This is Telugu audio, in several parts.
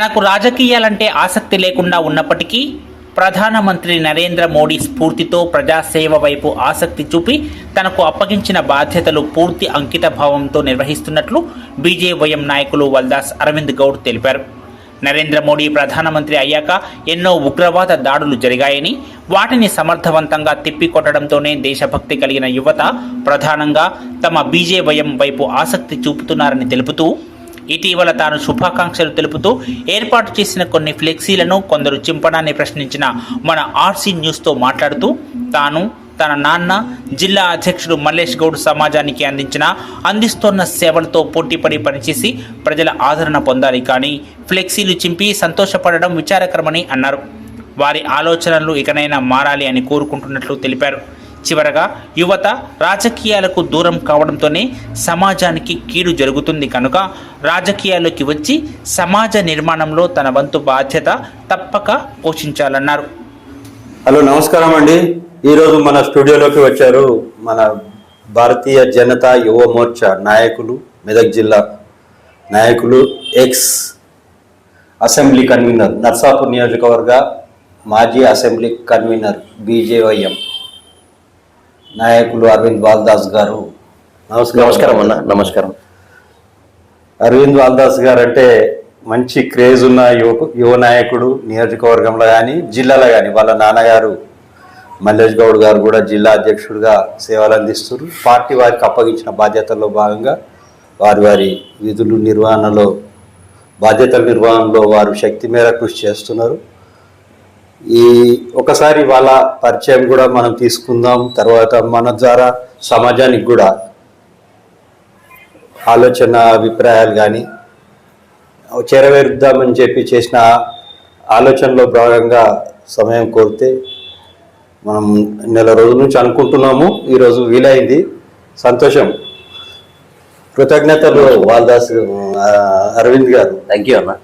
తనకు రాజకీయాలంటే ఆసక్తి లేకుండా ఉన్నప్పటికీ ప్రధానమంత్రి నరేంద్ర మోడీ స్ఫూర్తితో ప్రజాసేవ వైపు ఆసక్తి చూపి తనకు అప్పగించిన బాధ్యతలు పూర్తి అంకిత భావంతో నిర్వహిస్తున్నట్లు బీజేవైఎం నాయకులు వల్దాస్ అరవింద్ గౌడ్ తెలిపారు. నరేంద్ర మోడీ ప్రధానమంత్రి అయ్యాక ఎన్నో ఉగ్రవాద దాడులు జరిగాయని వాటిని సమర్థవంతంగా తిప్పికొట్టడంతోనే దేశభక్తి కలిగిన యువత ప్రధానంగా తమ బీజేవైఎం వైపు ఆసక్తి చూపుతున్నారని తెలుపుతూ ఇటీవల తాను శుభాకాంక్షలు తెలుపుతూ ఏర్పాటు చేసిన కొన్ని ఫ్లెక్సీలను కొందరు చింపడాన్ని ప్రశ్నించిన మన ఆర్సీ న్యూస్తో మాట్లాడుతూ తాను తన నాన్న జిల్లా అధ్యక్షుడు మల్లేష్ గౌడ్ సమాజానికి అందించిన అందిస్తున్న సేవలతో పోటీపడి పనిచేసి ప్రజల ఆదరణ పొందాలి కానీ ఫ్లెక్సీలు చింపి సంతోషపడడం విచారకరమని అన్నారు. వారి ఆలోచనలు ఇకనైనా మారాలి అని కోరుకుంటున్నట్లు తెలిపారు. చివరగా యువత రాజకీయాలకు దూరం కావడంతోనే సమాజానికి కీడు జరుగుతుంది కనుక రాజకీయాల్లోకి వచ్చి సమాజ నిర్మాణంలో తన వంతు బాధ్యత తప్పక పోషించాలన్నారు. హలో నమస్కారం అండి. ఈరోజు మన స్టూడియోలోకి వచ్చారు మన భారతీయ జనతా యువ మోర్చా నాయకులు మెదక్ జిల్లా నాయకులు ఎక్స్ అసెంబ్లీ కన్వీనర్ నర్సాపూర్ నియోజకవర్గ మాజీ అసెంబ్లీ కన్వీనర్ బీజేవైఎం. నాయకులు అరవింద్ బాల్దాస్ గారు. నమస్కారం. నమస్కారం అన్న నమస్కారం. అరవింద్ వాల్దాస్ గారు అంటే మంచి క్రేజ్ ఉన్న యువ యువ నాయకుడు నియోజకవర్గంలో కానీ జిల్లాలో కానీ వాళ్ళ నాన్నగారు మల్లేష్ గౌడ్ గారు కూడా జిల్లా అధ్యక్షుడిగా సేవలు అందిస్తున్నారు. పార్టీ వారికి అప్పగించిన బాధ్యతల్లో భాగంగా వారి వారి విధులు నిర్వహణలో బాధ్యతల నిర్వహణలో వారు శక్తి మేర కృషి చేస్తున్నారు. ఈ ఒకసారి వాళ్ళ పరిచయం కూడా మనం తీసుకుందాం. తర్వాత మన ద్వారా సమాజానికి కూడా ఆలోచన అభిప్రాయాలు కానీ చేరవేరుద్దామని చెప్పి చేసిన ఆలోచనలో భాగంగా సమయం కోరితే మనం నెల రోజుల నుంచి అనుకుంటున్నాము. ఈరోజు వీలైంది. సంతోషం. కృతజ్ఞతలు వాల్దాస్ అరవింద్ గారు. థ్యాంక్ యూ అన్న.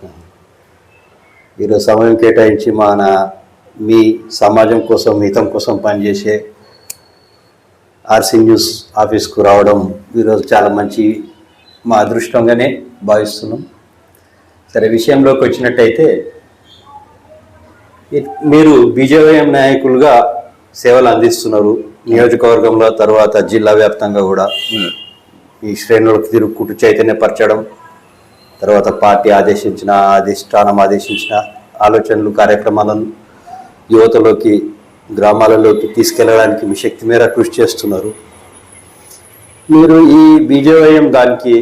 ఈరోజు సమయం కేటాయించి మన మీ సమాజం కోసం హితం కోసం పనిచేసే ఆర్సీ న్యూస్ ఆఫీస్కు రావడం ఈరోజు చాలా మంచి మా అదృష్టంగానే భావిస్తున్నాం. సరే విషయంలోకి వచ్చినట్టయితే మీరు బీజేపీఎం నాయకులుగా సేవలు అందిస్తున్నారు. నియోజకవర్గంలో తర్వాత జిల్లా వ్యాప్తంగా కూడా ఈ శ్రేణులకు తిరుగుకుంటూ చైతన్యపరచడం తర్వాత పార్టీ ఆదేశించిన అధిష్టానం ఆదేశించిన ఆలోచనలు కార్యక్రమాలను యువతలోకి గ్రామాలలోకి తీసుకెళ్ళడానికి మీ శక్తి మేర కృషి చేస్తున్నారు. మీరు ఈ బీజేవైఎం దానికి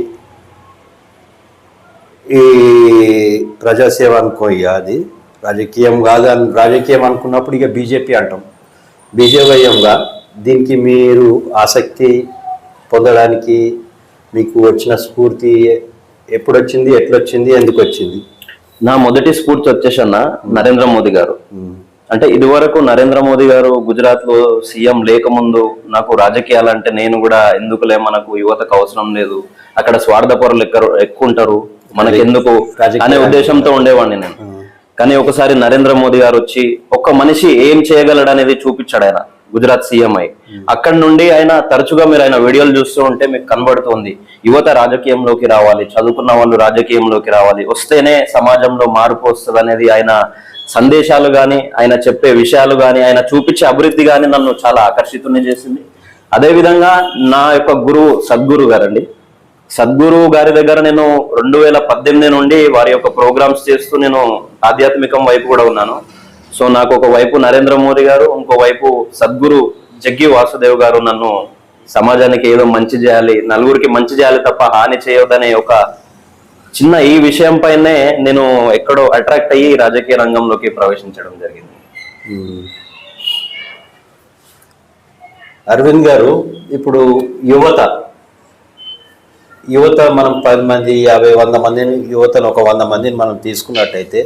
ఈ ప్రజాసేవ అనుకో ఇక అది? రాజకీయం కాదు అని రాజకీయం అనుకున్నప్పుడు ఇక బీజేపీ అంటాం. బీజేవైఎంగా దీనికి మీరు ఆసక్తి పొందడానికి మీకు వచ్చిన స్ఫూర్తి ఎప్పుడు వచ్చింది ఎట్లొచ్చింది ఎందుకు వచ్చింది నా మొదటి స్ఫూర్తి వచ్చేసి అన్న నరేంద్ర మోదీ గారు. అంటే ఇదివరకు నరేంద్ర మోదీ గారు గుజరాత్లో సీఎం లేకముందు నాకు రాజకీయాలంటే నేను కూడా ఎందుకులే మనకు యువతకు అవసరం లేదు అక్కడ స్వార్థపరులు ఎక్కరు ఎక్కువ ఉంటారు మనకి ఎందుకు రాజకీయాలు అనే ఉద్దేశంతో ఉండేవాడిని నేను. కానీ ఒకసారి నరేంద్ర మోదీ గారు వచ్చి ఒక్క మనిషి ఏం చేయగలడు అనేది చూపించాడు ఆయన గుజరాత్ సీఎం అయి. అక్కడి నుండి ఆయన తరచుగా మీరు ఆయన వీడియోలు చూస్తూ ఉంటే మీకు కనబడుతుంది యువత రాజకీయంలోకి రావాలి చదువుకున్న వాళ్ళు రాజకీయంలోకి రావాలి వస్తేనే సమాజంలో మార్పు వస్తుంది అనేది ఆయన సందేశాలు కానీ ఆయన చెప్పే విషయాలు కానీ ఆయన చూపించే అభివృద్ధి కానీ నన్ను చాలా ఆకర్షితుని చేసింది. అదేవిధంగా నా యొక్క గురువు సద్గురు గారండి. సద్గురు గారి దగ్గర నేను రెండు వేల పద్దెనిమిది నుండి వారి యొక్క ప్రోగ్రామ్స్ చేస్తూ నేను ఆధ్యాత్మికం వైపు కూడా ఉన్నాను. సో నాకు ఒక వైపు నరేంద్ర మోదీ గారు ఇంకో వైపు సద్గురు జగ్గి వాసుదేవ్ గారు నన్ను సమాజానికి ఏదో మంచి చేయాలి నలుగురికి మంచి చేయాలి తప్ప హాని చేయొద్దనే ఒక చిన్న ఈ విషయం పైనే నేను ఎక్కడో అట్రాక్ట్ అయ్యి రాజకీయ రంగంలోకి ప్రవేశించడం జరిగింది. అరవింద్ గారు ఇప్పుడు యువత. యువత మనం పది మంది యాభై వంద మందిని యువతను ఒక వంద మందిని మనం తీసుకున్నట్టయితే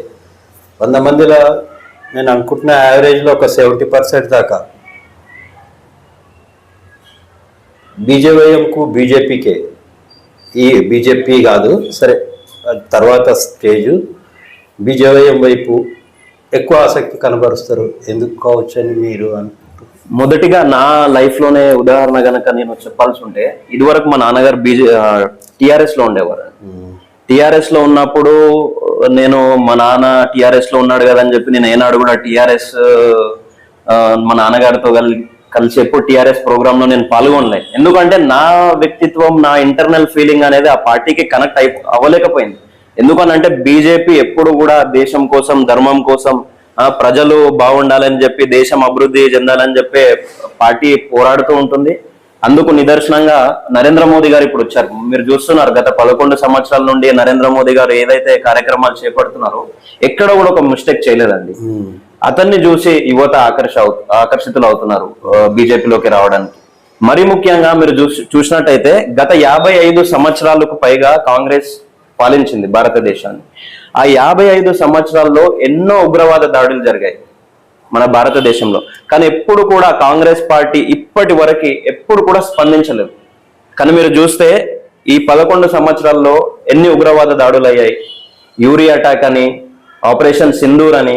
వంద మందిలో నేను అనుకుంటున్న యావరేజ్లో ఒక సెవెంటీ పర్సెంట్ దాకా. బీజేవైఎంకు బీజేపీకే. ఈ బీజేపీ కాదు సరే తర్వాత స్టేజ్. బీజేవైఎం వైపు ఎక్కువ ఆసక్తి కనబరుస్తారు. ఎందుకు కావచ్చని మీరు అనుకుంటున్నారు మొదటిగా నా లైఫ్లోనే ఉదాహరణ గనక నేను చెప్పాల్సి ఉంటే ఇదివరకు మా నాన్నగారు బీజే టిఆర్ఎస్లో ఉండేవారు. టిఆర్ఎస్లో ఉన్నప్పుడు నేను మా నాన్న టిఆర్ఎస్లో ఉన్నాడు కదా అని చెప్పి నేను ఏనాడు కూడా టిఆర్ఎస్ మా నాన్నగారితో కలి కలిసి ఎప్పుడు టిఆర్ఎస్ ప్రోగ్రామ్లో నేను పాల్గొనలేదు ఎందుకంటే నా వ్యక్తిత్వం నా ఇంటర్నల్ ఫీలింగ్ అనేది ఆ పార్టీకి కనెక్ట్ అయి అవ్వలేకపోయింది. ఎందుకనంటే బీజేపీ ఎప్పుడు కూడా దేశం కోసం ధర్మం కోసం ప్రజలు బాగుండాలని చెప్పి దేశం అభివృద్ధి చెందాలని చెప్పి పార్టీ పోరాడుతూ ఉంటుంది. అందుకు నిదర్శనంగా నరేంద్ర మోదీ గారు ఇప్పుడు వచ్చారు. మీరు చూస్తున్నారు గత పదకొండు సంవత్సరాల నుండి నరేంద్ర మోదీ గారు ఏదైతే కార్యక్రమాలు చేపడుతున్నారో ఎక్కడ కూడా ఒక మిస్టేక్ చేయలేదండి. అతన్ని చూసి యువత ఆకర్ష ఆకర్షితులు అవుతున్నారు బీజేపీలోకి రావడానికి. మరి ముఖ్యంగా మీరు చూసి చూసినట్టయితే గత యాభై ఐదు సంవత్సరాలకు పైగా కాంగ్రెస్ పాలించింది భారతదేశాన్ని. ఆ యాభై ఐదు సంవత్సరాల్లో ఎన్నో ఉగ్రవాద దాడులు జరిగాయి మన భారతదేశంలో. కానీ ఎప్పుడు కూడా కాంగ్రెస్ పార్టీ ఇప్పటి వరకు ఎప్పుడు కూడా స్పందించలేదు. కానీ మీరు చూస్తే ఈ పదకొండు సంవత్సరాల్లో ఎన్ని ఉగ్రవాద దాడులు అయ్యాయి యూరి అటాక్ అని ఆపరేషన్ సింధూర్ అని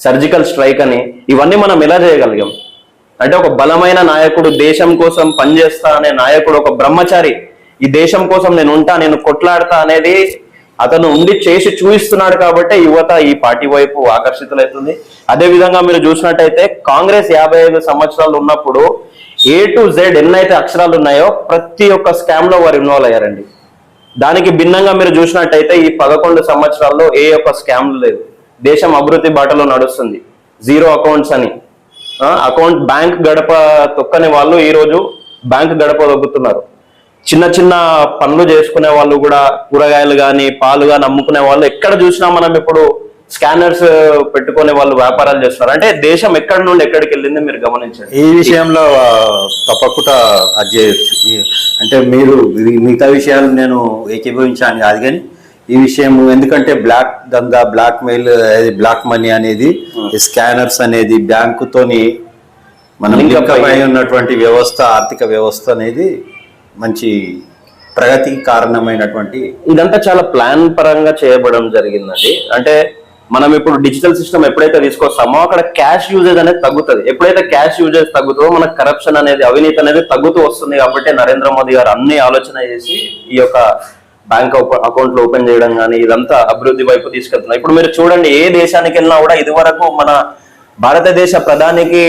సర్జికల్ స్ట్రైక్ అని ఇవన్నీ మనం ఎలా చేయగలిగాం? అంటే ఒక బలమైన నాయకుడు దేశం కోసం పనిచేస్తా అనే నాయకుడు ఒక బ్రహ్మచారి ఈ దేశం కోసం నేను ఉంటా నేను కొట్లాడతా అనేది అతను ఉండి చేసి చూపిస్తున్నాడు కాబట్టి యువత ఈ పార్టీ వైపు ఆకర్షితులవుతుంది అదే విధంగా మీరు చూసినట్టయితే కాంగ్రెస్ యాభై ఐదు సంవత్సరాలు ఉన్నప్పుడు ఏ టు జెడ్ ఎన్నైతే అక్షరాలు ఉన్నాయో ప్రతి ఒక్క స్కామ్లో వారు ఇన్వాల్వ్ అయ్యారండి. దానికి భిన్నంగా మీరు చూసినట్టయితే ఈ పదకొండు సంవత్సరాల్లో ఏ ఒక్క స్కామ్ లేదు. దేశం అభివృద్ధి బాటలో నడుస్తుంది. జీరో అకౌంట్స్ అని. అకౌంట్ బ్యాంక్ గడప తొక్కని వాళ్ళు ఈరోజు బ్యాంక్ గడప తొక్కుతున్నారు. చిన్న చిన్న పనులు చేసుకునే వాళ్ళు కూడా కూరగాయలు కానీ పాలు కానీ అమ్ముకునే వాళ్ళు ఎక్కడ చూసినా మనం ఇప్పుడు స్కానర్స్ పెట్టుకునే వాళ్ళు వ్యాపారాలు చేస్తున్నారు. అంటే దేశం ఎక్కడి నుండి ఎక్కడికి వెళ్ళింది మీరు గమనించండి. ఈ విషయంలో తప్పకుండా అది చేయొచ్చు అంటే మీరు మిగతా విషయాలు నేను ఏకీభవించాను కాదు కానీ ఈ విషయం ఎందుకంటే బ్లాక్ దందా బ్లాక్ మెయిల్ బ్లాక్ మనీ అనేది స్కానర్స్ అనేది బ్యాంకుతోని మనం Link up లింక్ అయి అయ్యి- ఉన్నటువంటి వ్యవస్థ ఆర్థిక వ్యవస్థ అనేది మంచి ప్రగతికి కారణమైనటువంటి ఇదంతా చాలా ప్లాన్ పరంగా చేయబడడం జరిగిందండి. అంటే మనం ఇప్పుడు డిజిటల్ సిస్టమ్ ఎప్పుడైతే తీసుకొస్తామో అక్కడ క్యాష్ యూజేజ్ అనేది తగ్గుతుంది. ఎప్పుడైతే క్యాష్ యూజేజ్ తగ్గుతుందో మనకు కరప్షన్ అనేది అవినీతి అనేది తగ్గుతూ వస్తుంది కాబట్టి నరేంద్ర మోదీ గారు అన్ని ఆలోచన చేసి ఈ యొక్క బ్యాంక్ అకౌంట్లు ఓపెన్ చేయడం కానీ ఇదంతా అభివృద్ధి వైపు తీసుకెళ్తున్నారు ఇప్పుడు మీరు చూడండి ఏ దేశానికి వెళ్ళినా కూడా ఇదివరకు మన భారతదేశ ప్రధానికి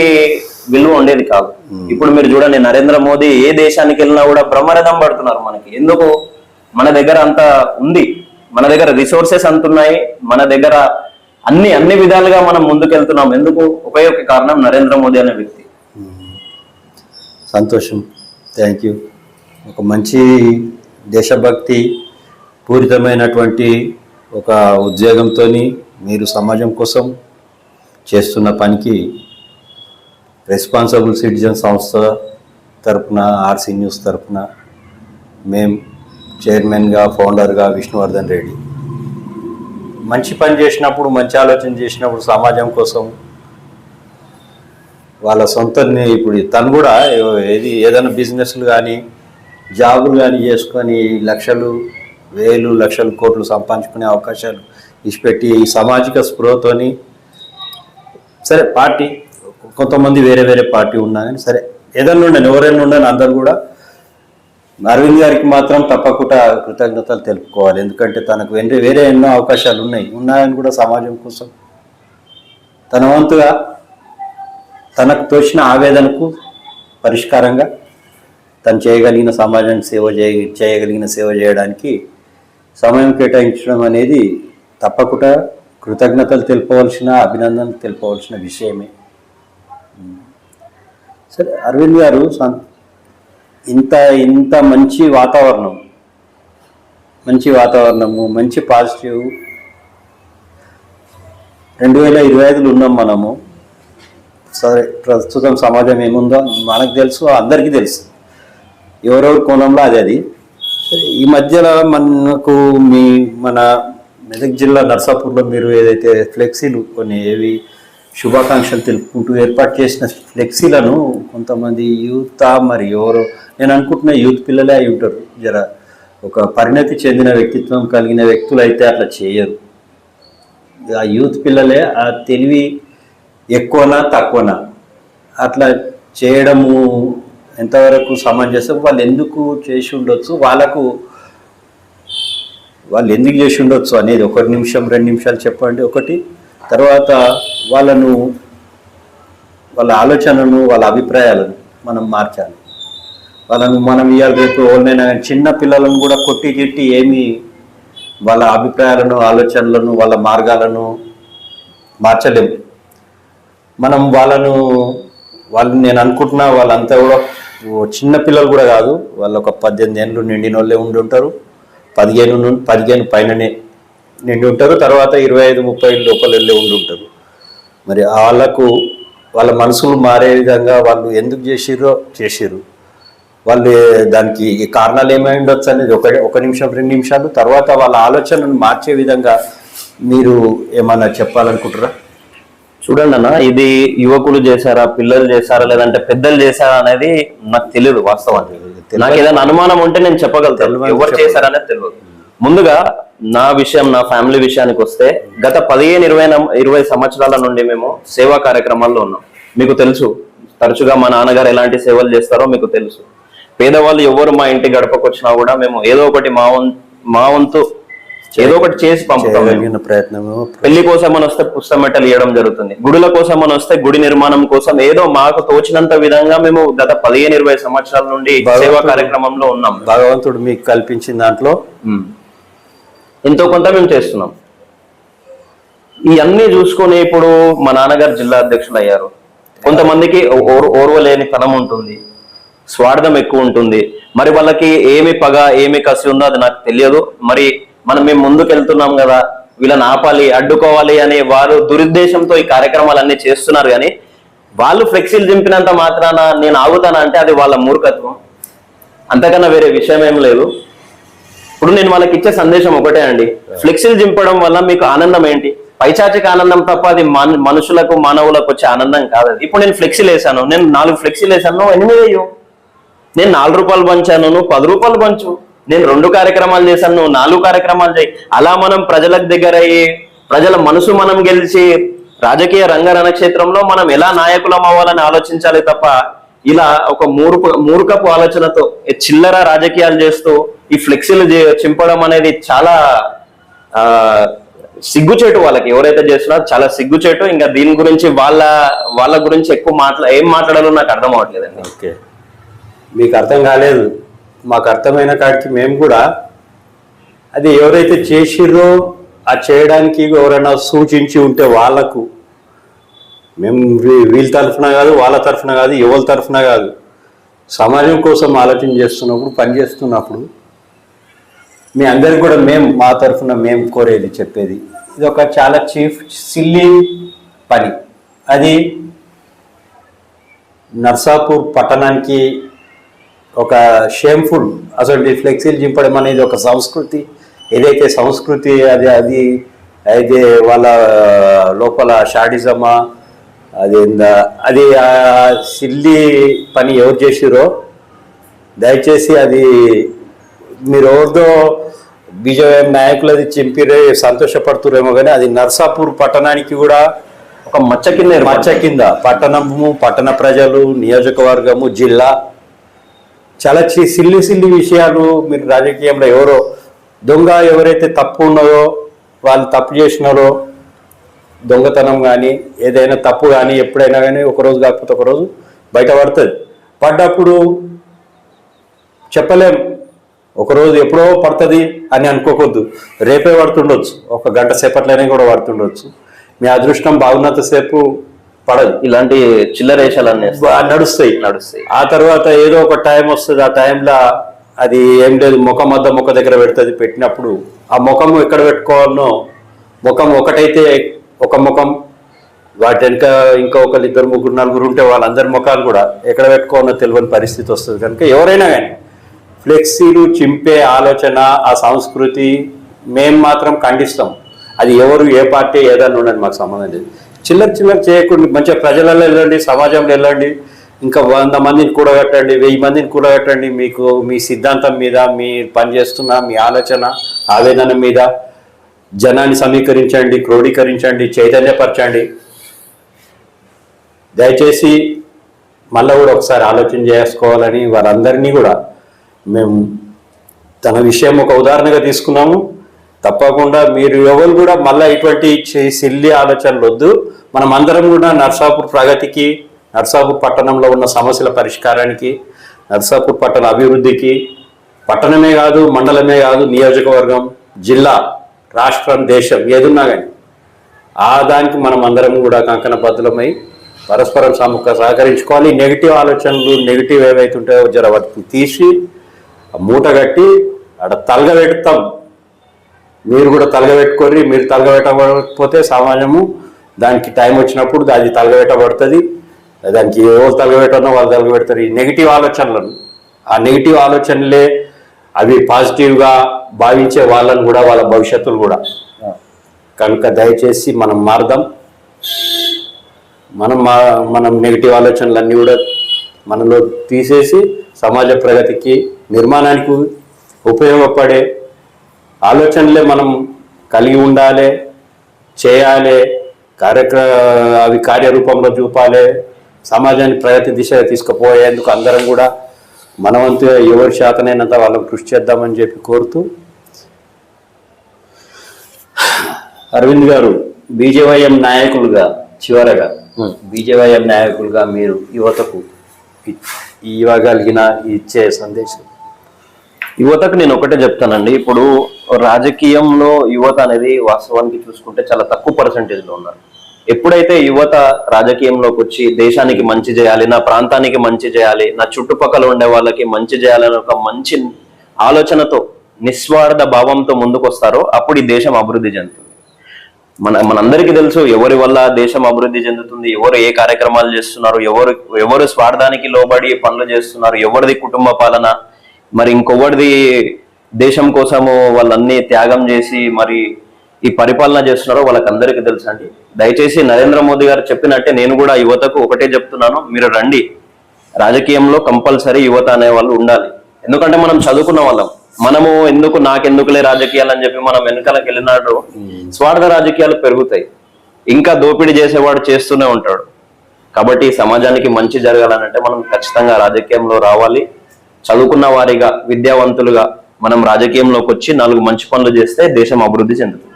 విలువ ఉండేది కాదు. ఇప్పుడు మీరు చూడండి నరేంద్ర మోదీ ఏ దేశానికి వెళ్ళినా కూడా బ్రహ్మరథం పడుతున్నారు మనకి. ఎందుకు? మన దగ్గర అంత ఉంది. మన దగ్గర రిసోర్సెస్ అంత ఉన్నాయి మన దగ్గర అన్ని అన్ని విధాలుగా మనం ముందుకెళ్తున్నాం. ఎందుకు? ఒక కారణం నరేంద్ర మోదీ అనే వ్యక్తి. సంతోషం. Thank you. ఒక మంచి దేశభక్తి పూరితమైనటువంటి ఒక ఉద్యోగంతో మీరు సమాజం కోసం చేస్తున్న పనికి రెస్పాన్సిబుల్ సిటిజన్ సంస్థ తరపున ఆర్సీ న్యూస్ తరపున మేం చైర్మన్గా ఫౌండర్గా విష్ణువర్ధన్ రెడ్డి. మంచి పని చేసినప్పుడు మంచి ఆలోచన చేసినప్పుడు సమాజం కోసం వాళ్ళ సొంత ఇప్పుడు తను కూడా ఏది ఏదైనా బిజినెస్లు కానీ జాబులు కానీ చేసుకొని లక్షలు వేలు లక్షలు కోట్లు సంపాదించుకునే అవకాశాలు ఇచ్చిపెట్టి ఈ సామాజిక స్పృహతోని సరే పార్టీ కొంతమంది వేరే వేరే పార్టీ ఉన్నా కానీ సరే ఏదైనా ఉండని ఎవరైనా ఉండని అందరు కూడా అరవింద్ గారికి మాత్రం తప్పకుండా కృతజ్ఞతలు తెలుపుకోవాలి. ఎందుకంటే తనకు వేరే వేరే ఎన్నో అవకాశాలు ఉన్నాయి. ఉన్నాయని కూడా సమాజం కోసం తన వంతుగా తనకు తోచిన ఆవేదనకు పరిష్కారంగా తను చేయగలిగిన సమాజానికి సేవ చేయ చేయగలిగిన సేవ చేయడానికి సమయం కేటాయించడం అనేది తప్పకుండా కృతజ్ఞతలు తెలుపవలసిన అభినందనలు తెలుపవలసిన విషయమే. సరే అరవింద్ గారు ఇంత ఇంత మంచి వాతావరణం మంచి వాతావరణము మంచి పాజిటివ్ రెండు వేల ఇరవై ఐదులో ఉన్నాం మనము. సరే ప్రస్తుతం సమాజం ఏముందో మనకు తెలుసు అందరికీ తెలుసు. ఎవరెవరి కోణంలో అది అది. ఈ మధ్యలో మనకు మీ మన మెదక్ జిల్లా నర్సాపూర్లో మీరు ఏదైతే ఫ్లెక్సీలు కొన్ని ఏవి శుభాకాంక్షలు తెలుపుకుంటూ ఏర్పాటు చేసిన ఫ్లెక్సీలను కొంతమంది యూత్ మరి ఎవరు నేను అనుకుంటున్న యూత్ పిల్లలే అయి ఉంటారు. జర ఒక పరిణతి చెందిన వ్యక్తిత్వం కలిగిన వ్యక్తులు అయితే అట్లా చేయరు. ఆ యూత్ పిల్లలే ఆ తెలివి ఎక్కువనా తక్కువనా? అట్లా చేయడము ఎంతవరకు సమంజసం వాళ్ళు ఎందుకు చేసి ఉండొచ్చు? వాళ్ళకు వాళ్ళు ఎందుకు చేసి ఉండొచ్చు అనేది ఒక నిమిషం రెండు నిమిషాలు చెప్పండి. ఒకటి తర్వాత వాళ్ళను వాళ్ళ ఆలోచనను వాళ్ళ అభిప్రాయాలను మనం మార్చాలి. వాళ్ళను మనం ఇవాళ రేపు ఎవరినైనా చిన్న పిల్లలను కూడా కొట్టి తిట్టి ఏమి వాళ్ళ అభిప్రాయాలను ఆలోచనలను వాళ్ళ మార్గాలను మార్చలేము. మనం వాళ్ళను వాళ్ళు నేను అనుకుంటున్నా వాళ్ళంతా కూడా చిన్న పిల్లలు కూడా కాదు వాళ్ళు ఒక పద్దెనిమిది ఏళ్ళు నిండిన వాళ్ళే ఉండి ఉంటారు. పదిహేను నుండి పదిహేను పైననే నిండి ఉంటారు. తర్వాత ఇరవై ఐదు ముప్పై లోపల వెళ్ళే ఉండి ఉంటారు. మరి వాళ్ళకు వాళ్ళ మనసులు మారే విధంగా వాళ్ళు ఎందుకు చేసిర్రో చేసిర్రు. వాళ్ళు దానికి కారణాలు ఏమై ఉండొచ్చు అనేది ఒక ఒక నిమిషం రెండు నిమిషాలు. తర్వాత వాళ్ళ ఆలోచనను మార్చే విధంగా మీరు ఏమన్నా చెప్పాలనుకుంటారా చూడండి అన్న ఇది యువకులు చేశారా పిల్లలు చేశారా లేదంటే పెద్దలు చేశారా అనేది నాకు తెలియదు వాస్తవానికి నాకు ఏదైనా అనుమానం ఉంటే నేను చెప్పగలుగుతాను ఎవరు చెప్పండి. చేశారనేది తెలియదు ముందుగా నా విషయం నా ఫ్యామిలీ విషయానికి వస్తే గత పదిహేను ఇరవై ఇరవై సంవత్సరాల నుండి మేము సేవా కార్యక్రమాల్లో ఉన్నాం. మీకు తెలుసు తరచుగా మా నాన్నగారు ఎలాంటి సేవలు చేస్తారో మీకు తెలుసు. పేదవాళ్ళు ఎవరు మా ఇంటి గడపకు వచ్చినా కూడా మేము ఏదో ఒకటి మా మా వంతు ఏదో ఒకటి చేసి పంపుతాం ప్రయత్నము పెళ్ళి కోసం అని వస్తే పుస్తమెట్టలు ఇవ్వడం జరుగుతుంది? గుడుల కోసం అని వస్తే గుడి నిర్మాణం కోసం ఏదో మాకు తోచినంత విధంగా మేము గత పదిహేను ఇరవై సంవత్సరాల నుండి సేవా కార్యక్రమంలో ఉన్నాం. భగవంతుడు మీకు కల్పించిన దాంట్లో. ఎంతో కొంత మేము చేస్తున్నాం. ఇవన్నీ చూసుకొని ఇప్పుడు మా నాన్నగారు జిల్లా అధ్యక్షులు అయ్యారు. కొంతమందికి ఓర్- ఓర్వలేని తనం ఉంటుంది. స్వార్థం ఎక్కువ ఉంటుంది. మరి వాళ్ళకి ఏమి పగ ఏమి కసి ఉందో అది నాకు తెలియదు. మరి మనం మేము ముందుకు వెళ్తున్నాం కదా వీళ్ళని ఆపాలి అడ్డుకోవాలి అనే వారు దురుద్దేశంతో ఈ కార్యక్రమాలన్నీ చేస్తున్నారు కానీ వాళ్ళు ఫ్లెక్సీలు దింపినంత మాత్రాన నేను ఆగుతానా అంటే అది వాళ్ళ మూర్ఖత్వం. అంతకన్నా వేరే విషయం ఏం లేదు. ఇప్పుడు నేను వాళ్ళకి ఇచ్చే సందేశం ఒకటే అండి. ఫ్లెక్సీలు దింపడం వల్ల మీకు ఆనందం ఏంటి? పైచాచిక ఆనందం తప్ప అది మనుషులకు మానవులకు వచ్చే ఆనందం కాదు అది. ఇప్పుడు నేను ఫ్లెక్సీలు వేసాను నేను నాలుగు ఫ్లెక్సీలు వేసాను ఎనిమిది నేను నాలుగు రూపాయలు పంచాను. నువ్వు పది రూపాయలు పంచు. నేను రెండు కార్యక్రమాలు చేశాను నువ్వు నాలుగు కార్యక్రమాలు చేయి. అలా మనం ప్రజలకు దగ్గర అయ్యి ప్రజల మనసు మనం గెలిచి రాజకీయ రంగరణ క్షేత్రంలో మనం ఎలా నాయకులం అవ్వాలని ఆలోచించాలి తప్ప ఇలా ఒక మూర్ఖ మూర్ఖపు ఆలోచనతో చిల్లర రాజకీయాలు చేస్తూ ఈ ఫ్లెక్సీలు చింపడం అనేది చాలా ఆ సిగ్గుచేటు వాళ్ళకి. ఎవరైతే చేస్తున్నారో చాలా సిగ్గుచేటు. ఇంకా దీని గురించి వాళ్ళ వాళ్ళ గురించి ఎక్కువ మాట్లా ఏం మాట్లాడాలో నాకు అర్థం అవ్వట్లేదండి. ఓకే. మీకు అర్థం కాలేదు. మాకు అర్థమైన కాడికి మేము కూడా అది ఎవరైతే చేసిర్రో ఆ చేయడానికి ఎవరైనా సూచించి ఉంటే వాళ్ళకు మేము వీళ్ళ తరఫున కాదు వాళ్ళ తరఫున కాదు ఎవరి తరఫున కాదు సమాజం కోసం ఆలోచన చేస్తున్నప్పుడు పని చేస్తున్నప్పుడు మీ అందరికి కూడా మేము మా తరఫున మేము కోరేది చెప్పేది. ఇది ఒక చాలా చీఫ్ సిల్లీ పని. అది నర్సాపూర్ పట్టణానికి ఒక షేమ్ఫుల్ అసలు ఫ్లెక్సీలు చింపడం అనేది ఒక సంస్కృతి ఏదైతే సంస్కృతి అది అది అయితే వాళ్ళ లోపల షాడిజమా అది అది ఆ సిల్లి పని ఎవరు చేసిరో దయచేసి అది మీరు ఎవరిదో బీజేపీ నాయకులది చింపిరే సంతోషపడుతురేమో కానీ అది నర్సాపూర్ పట్టణానికి కూడా ఒక మచ్చ కింద. మచ్చ కింద పట్టణము పట్టణ ప్రజలు నియోజకవర్గము జిల్లా చాలా చి- సిల్లి సిల్లి విషయాలు మీరు రాజకీయంలో ఎవరో దొంగ ఎవరైతే తప్పు ఉన్నదో వాళ్ళు తప్పు చేసినారో దొంగతనం కానీ ఏదైనా తప్పు కానీ ఎప్పుడైనా కానీ ఒకరోజు కాకపోతే ఒకరోజు బయట పడుతుంది. పడ్డప్పుడు చెప్పలేం ఒకరోజు ఎప్పుడో పడుతుంది అని అనుకోకూడదు. రేపే పడుతుండొచ్చు. ఒక గంట సేపట్లోనే కూడా పడుతుండొచ్చు. మీ అదృష్టం బాగున్నంతసేపు పడదు. ఇలాంటి చిల్లరేషాలన్నీ బా- నడుస్తాయి. నడుస్తాయి. ఆ తర్వాత ఏదో ఒక టైం వస్తుంది. ఆ టైంలో అది ఏం లేదు. ముఖం వద్ద ముఖ దగ్గర పెడుతుంది. పెట్టినప్పుడు ఆ ముఖం ఎక్కడ పెట్టుకోవాలనో ముఖం ఒకటైతే ఒక ముఖం వాటి వెనుక ఇంకా ఒకళ్ళు ఇద్దరు ముగ్గురు నలుగురు ఉంటే వాళ్ళందరి ముఖాలు కూడా ఎక్కడ పెట్టుకోవాలో తెలియని పరిస్థితి వస్తుంది. కనుక ఎవరైనా కానీ ఫ్లెక్సీలు చింపే ఆలోచన ఆ సంస్కృతి మేము మాత్రం ఖండిస్తాం. అది ఎవరు ఏ పార్టీ ఏదైనా ఉండదు. మాకు సంబంధం లేదు. చిల్లర చిల్లర చేయకుండా మంచిగా ప్రజలలో వెళ్ళండి సమాజంలో వెళ్ళండి. ఇంకా వంద మందిని కూడగట్టండి వెయ్యి మందిని కూడగట్టండి. మీకు మీ సిద్ధాంతం మీద మీ పనిచేస్తున్న మీ ఆలోచన ఆవేదన మీద జనాన్ని సమీకరించండి క్రోడీకరించండి చైతన్యపరచండి. దయచేసి మళ్ళీ కూడా ఒకసారి ఆలోచన చేసుకోవాలని వారందరినీ కూడా మేము తన విషయం ఒక ఉదాహరణగా తీసుకున్నాము. తప్పకుండా మీరు ఎవరు కూడా మళ్ళీ ఇటువంటి సిల్లి ఆలోచనలు వద్దు మనం అందరం కూడా నర్సాపూర్ ప్రగతికి నర్సాపూర్ పట్టణంలో ఉన్న సమస్యల పరిష్కారానికి నర్సాపూర్ పట్టణ అభివృద్ధికి పట్టణమే కాదు మండలమే కాదు నియోజకవర్గం జిల్లా రాష్ట్రం దేశం ఏదున్నా కానీ ఆ దానికి మనం అందరం కూడా కంకణ పరస్పరం సముఖ సహకరించుకోవాలి. నెగిటివ్ ఆలోచనలు నెగిటివ్ ఏవైతే ఉంటాయో జర వాటిని తీసి మూటగట్టి మూట కట్టి అక్కడ తలగబెడతాం. మీరు కూడా తలగబెట్టుకొని మీరు తలగబెట్టబడకపోతే సమాజము దానికి టైం వచ్చినప్పుడు అది తలగబెట్టబడుతుంది. దానికి ఎవరు తలగబెట్టనో వాళ్ళు తలగబెడతారు. ఈ నెగిటివ్ ఆలోచనలను ఆ నెగిటివ్ ఆలోచనలే అవి పాజిటివ్గా భావించే వాళ్ళని కూడా వాళ్ళ భవిష్యత్తులు కూడా. కనుక దయచేసి మనం మారదాం. మనం మా మనం నెగిటివ్ ఆలోచనలన్నీ కూడా మనలో తీసేసి సమాజ ప్రగతికి నిర్మాణానికి ఉపయోగపడే ఆలోచనలే మనం కలిగి ఉండాలి చేయాలి కార్యక్ర అవి కార్యరూపంలో చూపాలి సమాజాన్ని ప్రగతి దిశగా తీసుకుపోయేందుకు అందరం కూడా మనవంతు ఎవరి శాతనైనంత వాళ్ళకు కృషి చేద్దామని చెప్పి కోరుతూ అరవింద్ గారు బీజేవైఎం నాయకులుగా చివరగా బీజేవైఎం నాయకులుగా మీరు యువతకు ఇవ్వగలిగిన ఇచ్చే సందేశం. యువతకు నేను ఒకటే చెప్తానండి. ఇప్పుడు రాజకీయంలో యువత అనేది వాస్తవానికి చూసుకుంటే చాలా తక్కువ పర్సంటేజ్లో ఉన్నారు. ఎప్పుడైతే యువత రాజకీయంలోకి వచ్చి దేశానికి మంచి చేయాలి నా ప్రాంతానికి మంచి చేయాలి నా చుట్టుపక్కల ఉండే వాళ్ళకి మంచి చేయాలని ఒక మంచి ఆలోచనతో నిస్వార్థ భావంతో ముందుకు వస్తారో అప్పుడు ఈ దేశం అభివృద్ధి చెందుతుంది. మన మనందరికీ తెలుసు ఎవరి వల్ల దేశం అభివృద్ధి చెందుతుంది ఎవరు ఏ కార్యక్రమాలు చేస్తున్నారు ఎవరు ఎవరు స్వార్థానికి లోబడి పనులు చేస్తున్నారు ఎవరిది కుటుంబ పాలన మరి ఇంకొకరిది దేశం కోసము వాళ్ళన్నీ త్యాగం చేసి మరి ఈ పరిపాలన చేస్తున్నారో వాళ్ళకందరికీ తెలుసు అండి. దయచేసి నరేంద్ర మోదీ గారు చెప్పినట్టే నేను కూడా యువతకు ఒకటే చెప్తున్నాను మీరు రండి. రాజకీయంలో కంపల్సరీ యువత అనే వాళ్ళు ఉండాలి. ఎందుకంటే మనం చదువుకున్న వాళ్ళం. మనము ఎందుకు నాకెందుకులే రాజకీయాలు అని చెప్పి మనం వెనకాలకు వెళ్ళినాడు. స్వార్థ రాజకీయాలు పెరుగుతాయి. ఇంకా దోపిడీ చేసేవాడు చేస్తూనే ఉంటాడు. కాబట్టి సమాజానికి మంచి జరగాలనంటే మనం ఖచ్చితంగా రాజకీయంలో రావాలి. చదువుకున్న వారిగా విద్యావంతులుగా మనం రాజకీయంలోకి వచ్చి నాలుగు మంచి పనులు చేస్తే దేశం అభివృద్ధి చెందుతుంది.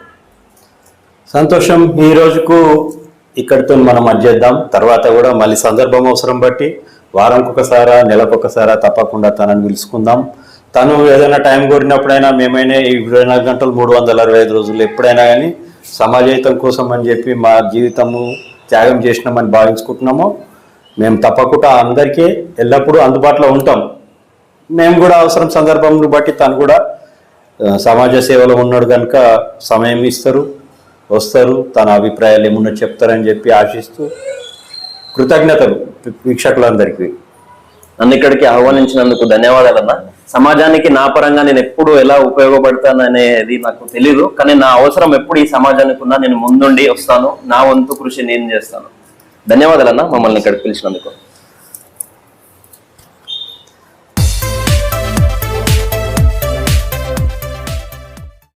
సంతోషం. ఈ రోజుకు ఇక్కడితో మనం అడ్చేద్దాం తర్వాత కూడా మళ్ళీ సందర్భం అవసరం బట్టి వారంకొకసారా నెలకొకసారా తప్పకుండా తనని పిలుచుకుందాం. తను ఏదైనా టైం కోరినప్పుడైనా మేమైనా ఇరవై నాలుగు గంటలు మూడు వందల అరవై ఐదు రోజులు ఎప్పుడైనా కానీ సమాజహితం కోసం అని చెప్పి మా జీవితము త్యాగం చేసినామని భావించుకుంటున్నాము మేము తప్పకుండా అందరికీ ఎల్లప్పుడూ అందుబాటులో ఉంటాం. మేము కూడా అవసరం సందర్భం బట్టి తను కూడా సమాజ సేవలో ఉన్నాడు కనుక సమయం ఇస్తారు వస్తారు తన అభిప్రాయాలు ఏమున్నా చెప్తారని చెప్పి ఆశిస్తూ కృతజ్ఞతలు వీక్షకులందరికీ. నన్ను ఇక్కడికి ఆహ్వానించినందుకు ధన్యవాదాలన్నా. సమాజానికి నా పరంగా నేను ఎప్పుడు ఎలా ఉపయోగపడతాను అనేది నాకు తెలీదు కానీ నా అవసరం ఎప్పుడు ఈ సమాజానికి ఉన్నా నేను ముందుండి వస్తాను నా వంతు కృషి నేను చేస్తాను. ధన్యవాదాలన్నా మమ్మల్ని ఇక్కడికి పిలిచినందుకు.